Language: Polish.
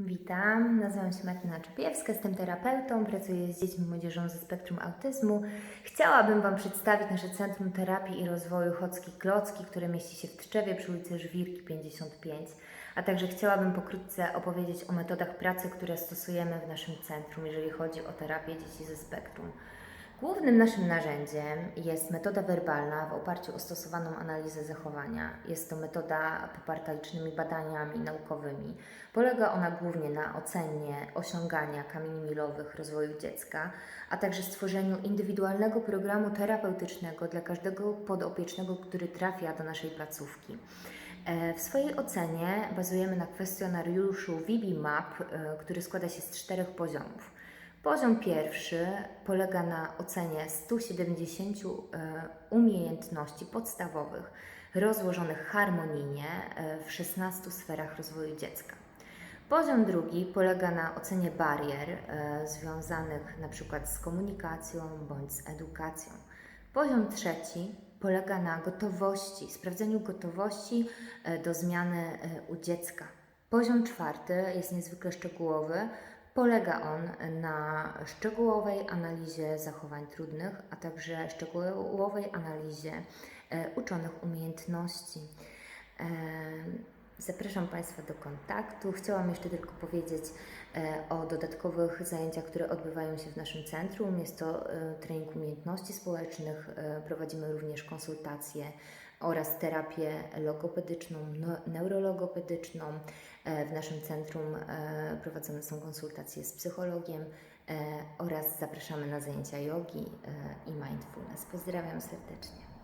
Witam, nazywam się Martyna Czepiewska, jestem terapeutą, pracuję z dziećmi i młodzieżą ze spektrum autyzmu. Chciałabym Wam przedstawić nasze Centrum Terapii i Rozwoju Chocki Klocki, które mieści się w Tczewie przy ulicy Żwirki 55. A także chciałabym pokrótce opowiedzieć o metodach pracy, które stosujemy w naszym centrum, jeżeli chodzi o terapię dzieci ze spektrum. Głównym naszym narzędziem jest metoda werbalna w oparciu o stosowaną analizę zachowania. Jest to metoda poparta licznymi badaniami naukowymi. Polega ona głównie na ocenie osiągania kamieni milowych rozwoju dziecka, a także stworzeniu indywidualnego programu terapeutycznego dla każdego podopiecznego, który trafia do naszej placówki. E, W swojej ocenie bazujemy na kwestionariuszu VB-MAP, e, który składa się z czterech poziomów. Poziom pierwszy polega na ocenie 170 e, umiejętności podstawowych rozłożonych harmonijnie e, w 16 sferach rozwoju dziecka. Poziom drugi polega na ocenie barier e, związanych przykład z komunikacją bądź z edukacją. Poziom trzeci polega na gotowości, sprawdzeniu gotowości do zmiany u dziecka. Poziom czwarty jest niezwykle szczegółowy. Polega on na szczegółowej analizie zachowań trudnych, a także szczegółowej analizie e, uczonych umiejętności. Zapraszam Państwa do kontaktu. Chciałam jeszcze tylko powiedzieć e, o dodatkowych zajęciach, które odbywają się w naszym centrum. Jest to e, trening umiejętności społecznych, e, prowadzimy również konsultacje oraz terapię logopedyczną, no, neurologopedyczną. W naszym centrum prowadzone są konsultacje z psychologiem oraz zapraszamy na zajęcia jogi i mindfulness. Pozdrawiam serdecznie.